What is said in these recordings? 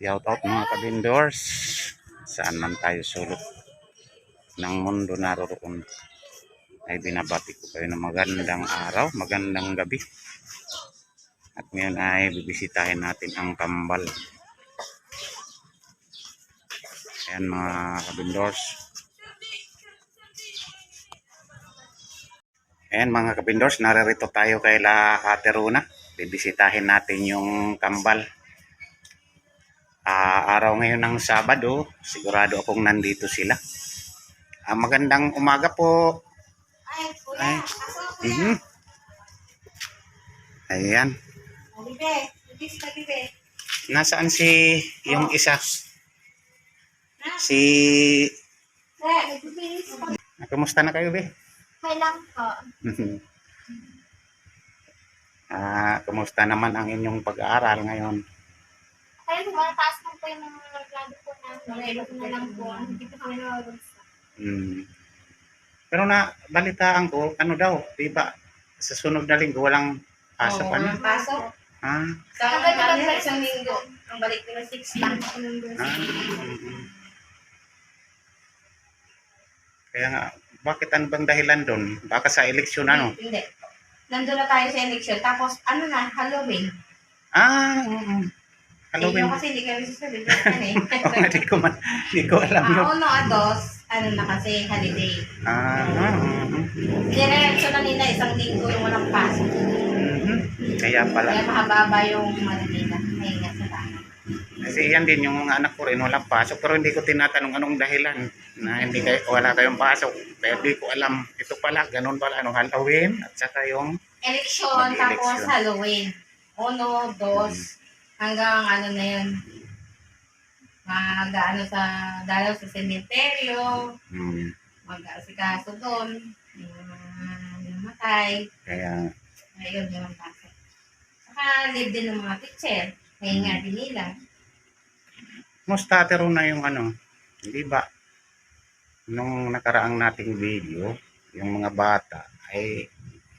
Shout out mga kabindors. Saan man tayo sulok ng mundo naroroon. Ay binabati ko kayo ng magandang araw, magandang gabi. At ngayon ay bibisitahin natin ang kambal. Ayan mga kabindors. Ayan mga kabindors, naririto tayo kay La Cateruna. Bibisitahin natin yung kambal. Ah, araw ngayon ng Sabado, sigurado akong nandito sila. Ah, magandang umaga po. Ay, Ay. kuya, pasok kuya. Mhm. Ayan. Oh, bibe, bibis ka, bibe. Nasaan si yung isa? Na, Si... eh, nagbibihis ka. Kumusta na kayo, be? Hay lang po. ah, kumusta naman ang inyong pag-aaral ngayon? Kaya tumataas lang po yung mga reklamo po na mga ilog na lang po. Hindi po kami nakabagsak. Hmm. Pero na, balitaan ko, ano daw, di ba? Sa sunod na linggo, walang pasok, Oo, ano? walang pasok. Ah, Sa Hanggang naman ba- isang linggo. Ang balik na 6 lang. ah, mm-mm. Kaya nga, bakit ano bang dahilan doon? Baka sa eleksyon ano? Hindi. Nandun na tayo sa election. Tapos, ano na, Halloween. Ah, mm Halloween. Yung kasi hindi kami susunod. Yan eh. Oo nga, di ko man, di ko alam yun. Ah, uno at dos, ano na kasi, holiday. Ah, ah, mm, Diretso na nila isang linggo yung walang pasok. mhm. Kaya pala. Kaya mahababa yung ano nila. Mahinga sa bahay. Kasi yan din, yung mga anak ko rin walang pasok. Pero hindi ko tinatanong anong dahilan na hindi kayo, wala kayong pasok. Kaya di ko alam. Ito pala, ganun pala, ano, Halloween at saka yung Election, Mag-election. tapos Halloween. Uno, dos, hanggang ano na yun. Mag, ano sa, dalaw sa sementeryo, hmm, mag-asikaso doon, yung mga namatay, kaya ayun, yung pasok. Saka live din ng mga teacher, ngayon din nila. Musta pero na yung ano, di ba? Nung nakaraang nating video, yung mga bata ay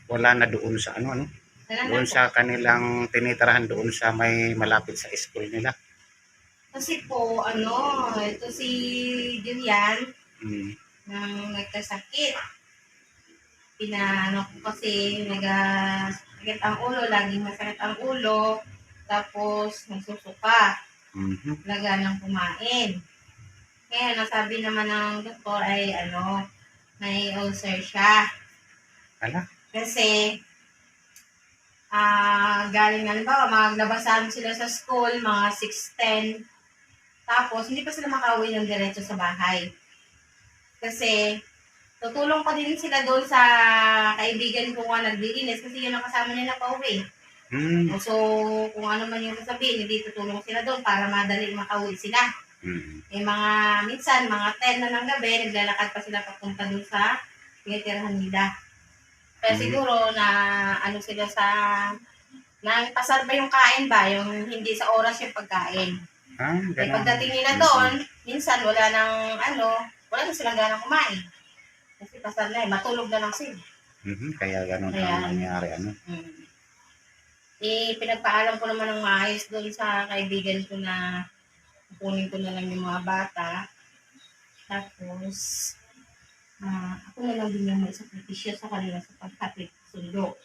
wala na doon sa ano ano, doon sa kanilang tinitirahan doon sa may malapit sa school nila. Kasi po, ano, ito si Julian, Hmm. nang nagkasakit. Pinaano ko kasi nagasakit ang ulo, laging masakit ang ulo, tapos nagsusuka, Mhm. laga ng kumain. Kaya nasabi naman ng doktor ay ano, may ulcer siya. Ala, Kasi, ah galing na, halimbawa, maglabasan sila sa school, mga 6.10. Tapos, hindi pa sila makauwi ng diretso sa bahay. Kasi, tutulong pa din sila doon sa kaibigan ko nga naglilinis kasi yun ang kasama nila pa uwi. hmm. So, kung ano man yung sasabihin, hindi tutulong sila doon para madali makauwi sila. Hmm. Eh, mga, minsan, mga 10 na ng gabi, naglalakad pa sila papunta doon sa tinitirahan nila. Kaya Mm. siguro na ano sila sa na pasar ba yung kain ba? Yung hindi sa oras yung pagkain. Ah, Eh, ganun. pagdating nila doon, minsan wala nang ano, wala na silang ganang kumain. Kasi pasar na eh, matulog na lang sila. Mhm, Kaya ganun Kaya- ang nangyari ano. Mm. Eh, pinagpaalam ko naman ng maayos doon sa kaibigan ko na kukunin ko na lang yung mga bata. Tapos, ah ako na lang din yung may sakripisyo sa kanila sa pagkatid sundo.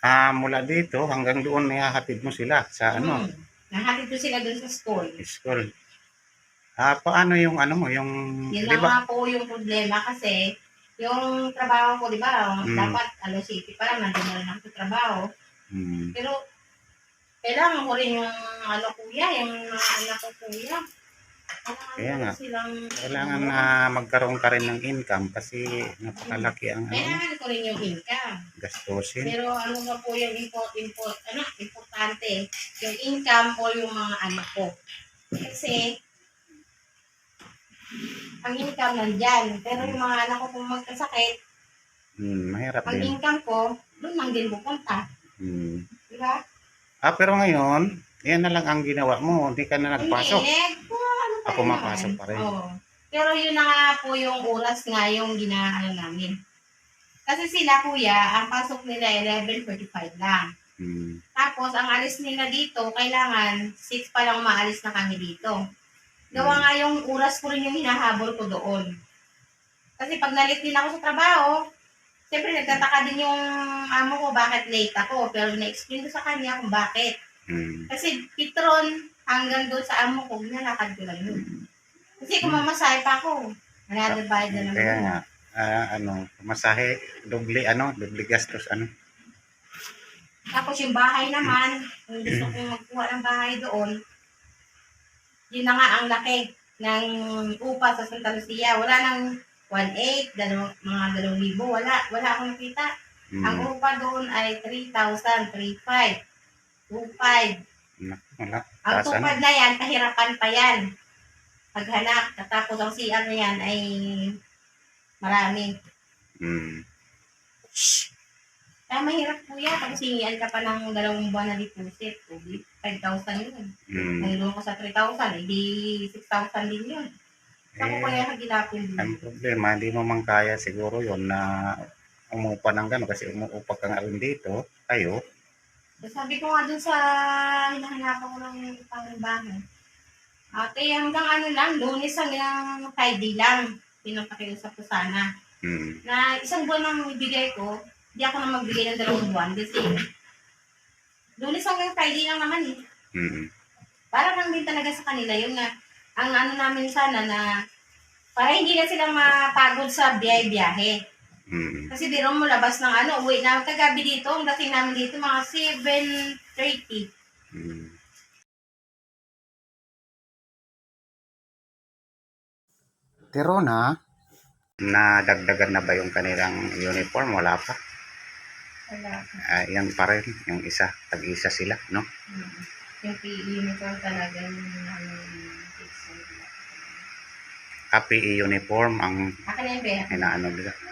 Ah, mula dito hanggang doon ihahatid mo sila sa ano, Hmm. Nahatid ko sila doon sa school. school. Ah, paano yung ano mo, yung Yun di lang ba? nga po yung problema kasi yung trabaho ko, di ba, Mm. dapat alas city pa lang, nandun na rin ako sa trabaho. Hmm. Pero, kailangan ko rin yung ano kuya, yung anak ko kuya. Kaya nga. Kailangan na magkaroon ka rin ng income kasi napakalaki ang ano, Kailangan ko rin yung income. gastusin. Pero ano ba po yung import, import, ano, importante, yung income o yung mga anak ko. Kasi, ang income nandyan. Pero yung mga anak ko kung magkasakit, Hmm, mahirap ang din. income ko, doon lang din pupunta. Hmm. Di ba? Ah, pero ngayon, yan na lang ang ginawa mo. Hindi ka na nagpasok. Hindi, pa rin mapasok naman. pa rin. Oo. Pero yun na nga po yung oras nga yung ginaano namin. Kasi sila kuya, ang pasok nila 11.45 lang. Mm. Tapos, ang alis nila dito, kailangan 6 pa lang umaalis na kami dito. Gawa Mm. nga yung oras ko rin yung hinahabol ko doon. Kasi pag nalit din ako sa trabaho, siyempre nagtataka din yung amo ko bakit late ako. Pero na-explain ko sa kanya kung bakit. Mm. Kasi Pitron, hanggang doon sa amo ko, nalakad ko lang yun. Kasi kung mamasahe pa ako, nananabayad na naman. Kaya nga, ah, ano, masahe, doble, ano, doble gastos, ano. Tapos yung bahay naman, kung gusto kong magkuha ng bahay doon, yun na nga ang laki ng upa sa Santa Lucia. Wala nang 1.8, dalawang, mga 2,000, wala. Wala akong nakita. Ang Mm. upa doon ay 3,000, 3,500, 2,500. Wala. Ang Taas, ano? tupad na yan, kahirapan pa yan. Paghanap, tapos ang CR na yan ay marami. Mm. Kaya mahirap po yan. Pag singian ka pa ng dalawang buwan na deposit, 5,000 yun. Mm. Nangulong ko sa 3,000, edi 6,000 din yun. Saan ko Eh, kaya hagilapin din? ang problema, hindi mo man kaya siguro yon na umupa ng gano'n kasi umuupa ka nga rin dito, kayo. So, sabi ko nga dun sa hinahanapan ko ng pangbahay. Ate, hanggang ano lang, lunes hanggang Friday lang. Pinapakiusap ko sana. Mm. Na isang buwan ang ibigay ko, hindi ako na magbigay ng dalawang buwan kasi lunes hanggang Friday lang naman eh. Mm. Para lang din talaga sa kanila yun nga. Ang ano namin sana na para hindi na silang mapagod sa biyahe-biyahe. Mm. Kasi biro mo labas ng ano, uwi na kagabi dito, ang dating namin dito mga 7.30. Mm. Pero na, nadagdagan na ba yung kanilang uniform? Wala pa. Wala. Ah, yan pa rin, yung isa, tag-isa sila, no? Mm. Yung PE uniform talaga yung ano, PE uniform ang Akin na yung pera. inaano nila.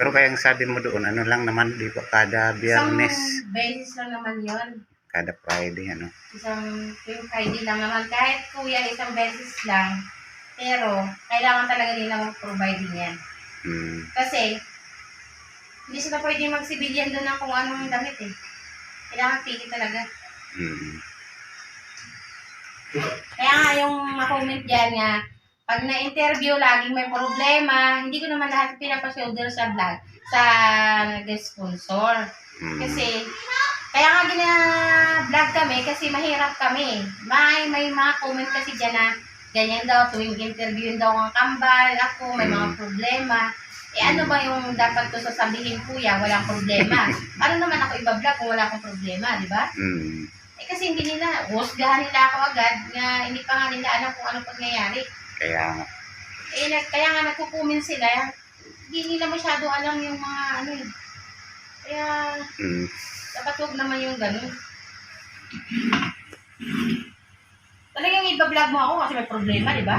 Pero kaya ang sabi mo doon, ano lang naman, di ba, kada biyernes, Isang beses lang naman yon kada Friday, ano? Isang yung Friday lang naman. Kahit kuya, isang beses lang. Pero, kailangan talaga nila mag-provide din yan. Mm. Kasi, hindi sila pwede mag-civilian doon ng kung anong damit eh. Kailangan pili talaga. Mm. Kaya nga yung ma-comment dyan nga, pag na-interview, laging may problema, hindi ko naman lahat pinapashoulder sa vlog, sa nag-sponsor. Mm. Kasi, kaya nga gina-vlog kami kasi mahirap kami. May, may mga comment kasi dyan na ganyan daw, tuwing interview daw ang kambal, ako, may mga Mm. problema. Eh ano ba yung dapat ko sasabihin kuya, walang problema. Paano naman ako iba-vlog kung wala akong problema, di ba? Mm. Eh kasi hindi nila, husgahan nila ako agad nga hindi pa nga nila alam kung ano pangyayari. Kaya nga, Eh, nag, kaya nga nagkukumin sila, hindi nila masyado alam yung mga ano eh. Kaya, mm. dapat huwag naman yung ganun. Talagang iba-vlog mo ako kasi may problema, di ba?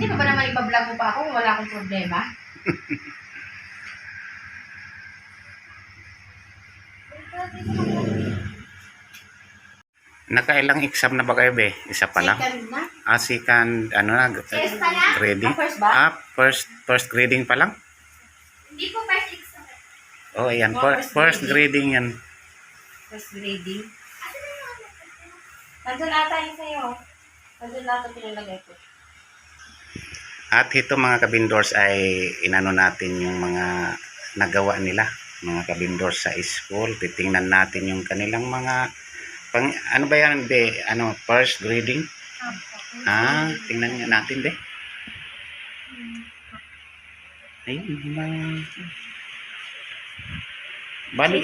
Sino ba naman iba-vlog mo pa ako kung wala akong problema? Nakailang exam na ba kayo, be? Isa pa lang? Second na? Ah, second, ano na, pala. grading? Ah, first ba? Ah, first, first grading pa lang? Hindi po first exam. Oh, ayan, Oh, first, first first grading yan. First grading. Nandun ata yun sa'yo. Nandun ata pinalagay ko. At ito mga kabindors ay inano natin yung mga nagawa nila, mga kabindors sa school. Titingnan natin yung kanilang mga pang, ano ba yan, be? Ano, first grading? Ah, tingnan nga natin, be. Ayun, mga... Bali,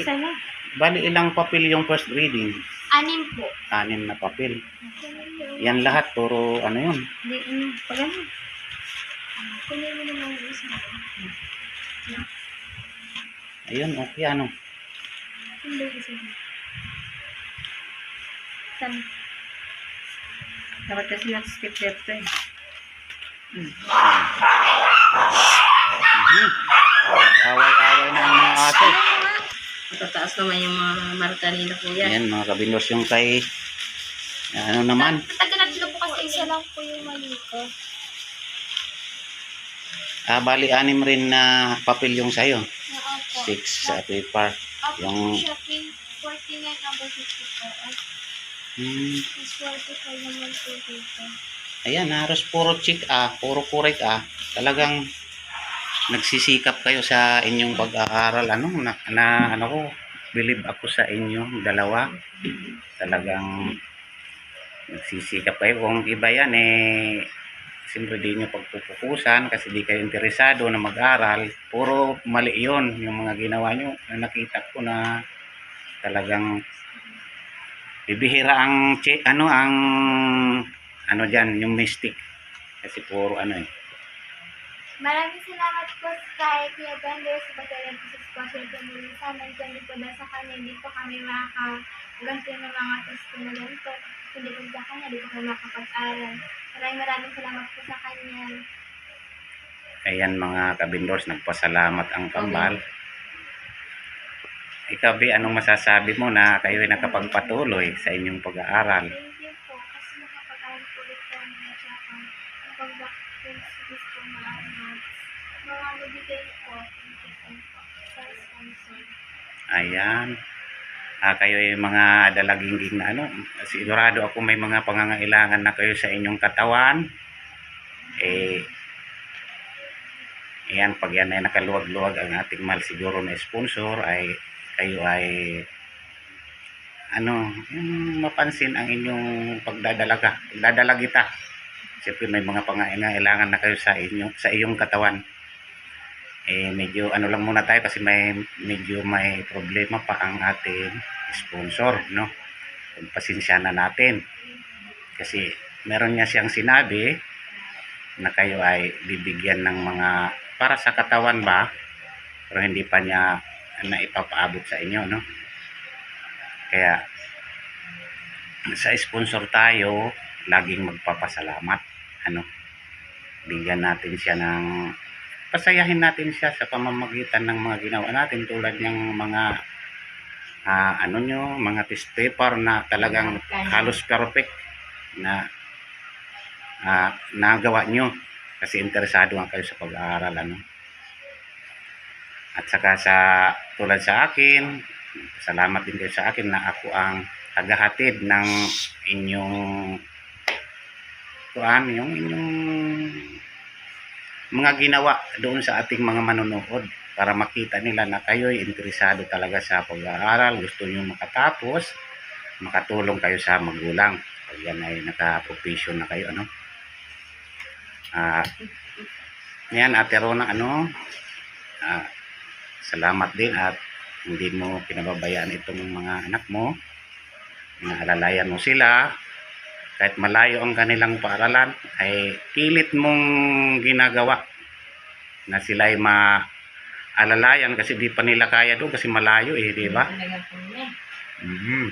bali ilang papel yung first grading? Anim po. Anim na papel. Yan lahat, puro ano yun. Hindi, pala mo. Kunin mo naman yung isa. Ayun, okay, ano. Hindi isa. Saan? Dapat kasi nag-skip dito eh. Mhm. Away-away na ang mga ate. Matataas naman yung mga marka nila kuya. Yan, mga kabindos yung kay... Ano naman? Taga natlo po kasi isa lang po yung mali ko. Ah, bali, anim rin na papel yung sa'yo. Oo po. Six sa paper. Yung- shopping 49 ang 150 po. At Hmm. mas 45 naman po dito. Ayan, halos puro chick ah, puro correct ah. Talagang nagsisikap kayo sa inyong pag-aaral. Ano, na, na ano ko, believe ako sa inyo, dalawa. Talagang nagsisikap kayo. Kung iba yan eh, siyempre di nyo pagpupukusan kasi di kayo interesado na mag-aral. Puro mali yun, yung mga ginawa nyo. Na nakita ko na talagang bibihira ang che, ano ang ano diyan yung mystic kasi puro ano eh Maraming salamat po kay Kuya Bender sa pagkalan po sa sponsor ko muli sa amin. Hindi po dahil sa kanya, hindi po kami makakaganti ng mga test na ganito. Hindi po sa kanya, hindi po kami makapag-aral. Maraming maraming salamat po sa kanya. ayan mga kabindors nagpasalamat ang kambal ikaw Bi, anong masasabi mo na kayo ay nakapagpatuloy sa inyong pag-aaral? Ayan. Ah, kayo ay mga dalaging na ano? Sigurado ako may mga pangangailangan na kayo sa inyong katawan. Eh Ayan, pag yan ay nakaluwag-luwag ang ating mahal siguro na sponsor ay kayo ay ano, yung mapansin ang inyong pagdadalaga, pagdadalagita. Siyempre may mga pangailangan na kayo sa inyong sa iyong katawan. Eh medyo ano lang muna tayo kasi may medyo may problema pa ang ating sponsor, no? Pagpasensya na natin. Kasi meron niya siyang sinabi na kayo ay bibigyan ng mga para sa katawan ba pero hindi pa niya na ipapaabot sa inyo no? Kaya sa sponsor tayo laging magpapasalamat ano? Bigyan natin siya ng pasayahin natin siya sa pamamagitan ng mga ginawa natin tulad ng mga ah, ano nyo mga test paper na talagang halos perfect na ah, nagawa nyo kasi interesado nga kayo sa pag-aaral ano at saka sa tulad sa akin salamat din kayo sa akin na ako ang tagahatid ng inyong kuan yung inyong mga ginawa doon sa ating mga manonood para makita nila na kayo ay interesado talaga sa pag-aaral gusto nyo makatapos makatulong kayo sa magulang. Pag yan ay naka-profession na kayo ano? Ah, yan, Ate Rona, ano, ah, salamat din at hindi mo pinababayaan itong mga anak mo. Inaalalayan mo sila. Kahit malayo ang kanilang paaralan, ay pilit mong ginagawa na sila ay maalalayan kasi di pa nila kaya doon kasi malayo eh, di ba? Niya. Mhm.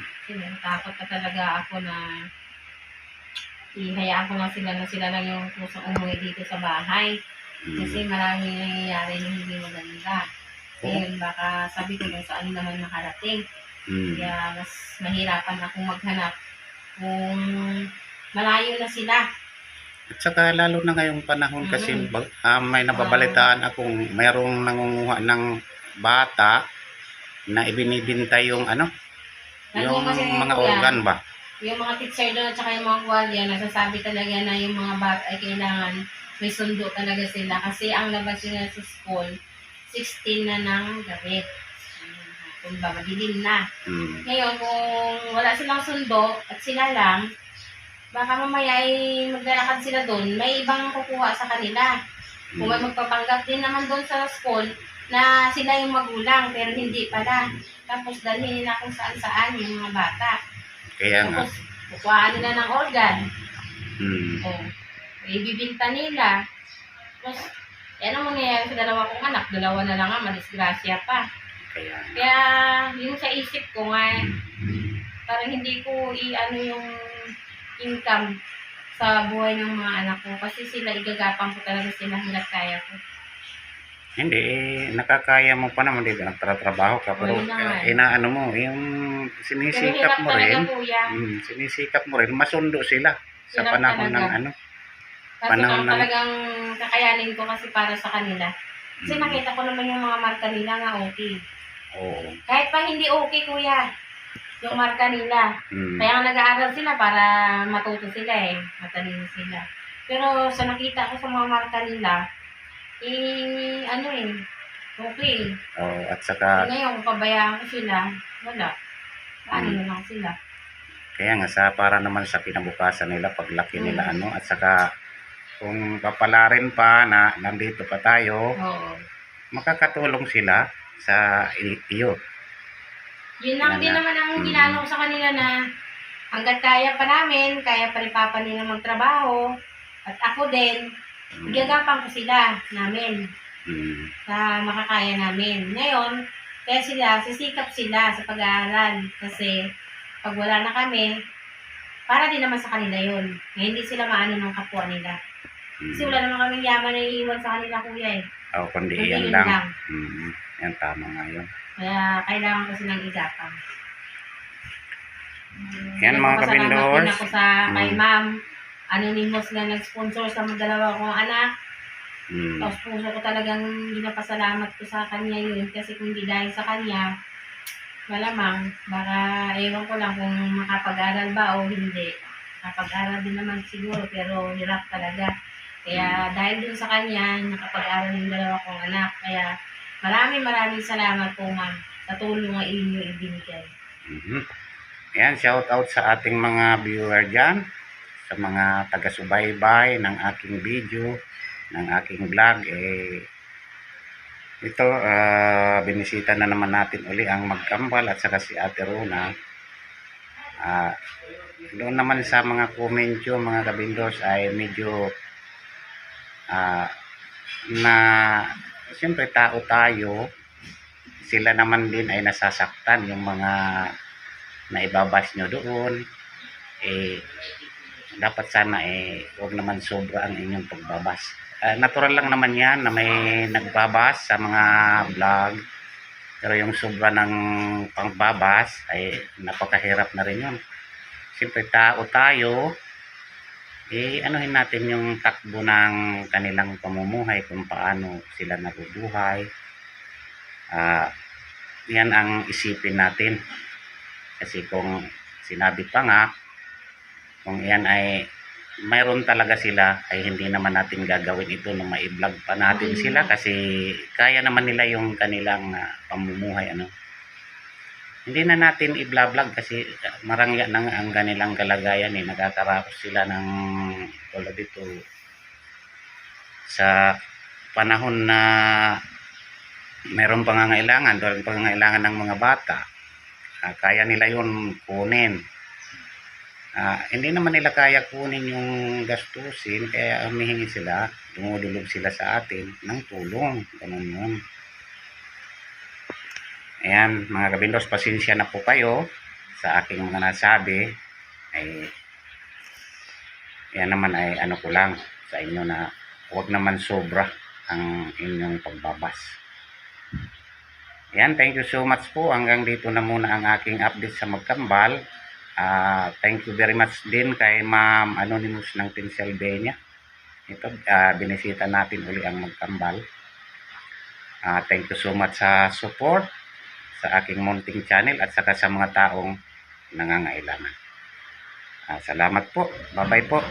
Takot na talaga ako na ihayaan ko lang sila na sila lang yung kusang umuwi dito sa bahay. Kasi maraming nangyayari na hindi maganda. Ngayon baka sabi ko kung saan naman nakarating. Mhm. Kaya mas mahirapan akong maghanap kung malayo na sila. At saka lalo na ngayong panahon kasi Mm. ba- ah, may nababalitaan akong mayroong nangunguha ng bata na ibinibinta yung ano, yung Nandun kasi mga kuya, organ ba? Yung mga teacher doon at saka yung mga guardia, nagsasabi talaga na yung mga bata ay kailangan may sundo talaga sila. Kasi ang labas nila sa school, 16 na ng gabi. Kung ba, madilim na. Hmm. Ngayon, kung wala silang sundo at sila lang, baka mamaya ay maglalakad sila doon, may ibang kukuha sa kanila. Kung may magpapanggap din naman doon sa school na sila yung magulang, pero hindi pala. Tapos dalhin nila kung saan-saan yung mga bata. Kaya nga. Tapos kukuhaan nila ng organ. Hmm. O, ibibinta nila. Tapos, yan ang mangyayari sa dalawa kong anak. Dalawa na lang nga, madisgrasya pa. Kaya. Kaya, yung sa isip ko nga, parang hindi ko i-ano yung income sa buhay ng mga anak ko. Kasi sila, igagapang ko talaga sila hanggat kaya ko. Hindi, eh, nakakaya mo pa naman, di ba? Nagtatrabaho ka, pero yun na nga eh. eh, inaano mo, yung Pero sinisikap mo talaga, rin, kuya. hmm, sinisikap mo rin, masundo sila sa Hirap panahon ng talaga. ano. Panahon lang ng- talagang kakayanin ko kasi para sa kanila. Kasi Hmm. nakita ko naman yung mga marka nila nga okay. Oo. Kahit pa hindi okay, kuya. yung marka nila. Mm. Kaya nga nag-aaral sila para matuto sila eh. Matalino sila. Pero sa nakita ko sa mga marka nila, eh, ano eh, okay. Oh, at saka Ngayon, kung pabayaan ko sila, wala. Paano Hmm. na lang sila? Kaya nga sa para naman sa kinabukasan nila paglaki nila Mm. ano at saka kung papalarin pa na nandito pa tayo, Oo. makakatulong sila sa i- iyo. Yun lang Yan din na. naman ang Mm. ginano ko sa kanila na hanggat kaya pa namin, kaya pa rin papa nila magtrabaho, at ako din, Mm. gagapan ko sila namin Mm. sa makakaya namin. Ngayon, kaya sila, sisikap sila sa pag-aaral kasi pag wala na kami, para din naman sa kanila yun. Na hindi sila maano ng kapwa nila. Kasi Mm. wala naman kaming yaman na iiwan sa kanila kuya eh. Oh, kundi Kundi yan yun lang. lang. Mm. Yan tama nga yun. Kaya kailangan ko silang igapang. Yan, mga Nagpapasalamat kabindors. din ako sa kay Mm. ma'am. Anonymous na nag-sponsor sa mga dalawa kong anak. Mm. Tapos puso ko talagang ginapasalamat ko sa kanya yun. Kasi kung di dahil sa kanya, malamang, baka ewan ko lang kung makapag-aral ba o hindi. Makapag-aral din naman siguro, pero hirap talaga. Kaya dahil din sa kanya, nakapag-aral yung dalawa kong anak. Kaya maraming maraming salamat po ma'am sa tulong na inyo ibinigay. Mhm. Yan, shout out sa ating mga viewer dyan, sa mga taga-subaybay ng aking video, ng aking vlog. Eh, ito, ah, binisita na naman natin uli ang magkambal at saka si Ate Rona. Ah, doon naman sa mga yung mga kabindos ay medyo ah, na siyempre tao tayo sila naman din ay nasasaktan yung mga naibabas nyo doon. Eh dapat sana eh huwag naman sobra ang inyong pagbabas. Ah, natural lang naman yan na may nagbabas sa mga vlog. Pero yung sobra ng pangbabas ay napakahirap na rin yun. Siyempre tao tayo eh anuhin natin yung takbo ng kanilang pamumuhay kung paano sila nabubuhay. Ah yan ang isipin natin. Kasi kung sinabi pa nga kung yan ay mayroon talaga sila ay hindi naman natin gagawin ito na mai-vlog pa natin sila kasi kaya naman nila yung kanilang ah, pamumuhay ano hindi na natin i-vlog kasi marangya na nga ang kanilang kalagayan eh nagkakaraos sila ng tulad dito sa panahon na meron pangangailangan, meron pangangailangan ng mga bata, ah, kaya nila yun kunin. Ah, hindi naman nila kaya kunin yung gastusin, kaya humihingi sila, dumudulog sila sa atin ng tulong. Ganun yun. Ayan, mga kabindos, pasensya na po kayo sa aking mga nasabi. Ay, yan naman ay ano ko lang sa inyo na huwag naman sobra ang inyong pagbabas. Yan, thank you so much po. Hanggang dito na muna ang aking update sa magkambal. Ah, thank you very much din kay Ma'am Anonymous ng Pennsylvania. Ito, ah, binisita natin uli ang magkambal. Ah, thank you so much sa support sa aking munting channel at saka sa mga taong nangangailangan. Ah, salamat po. Bye-bye po.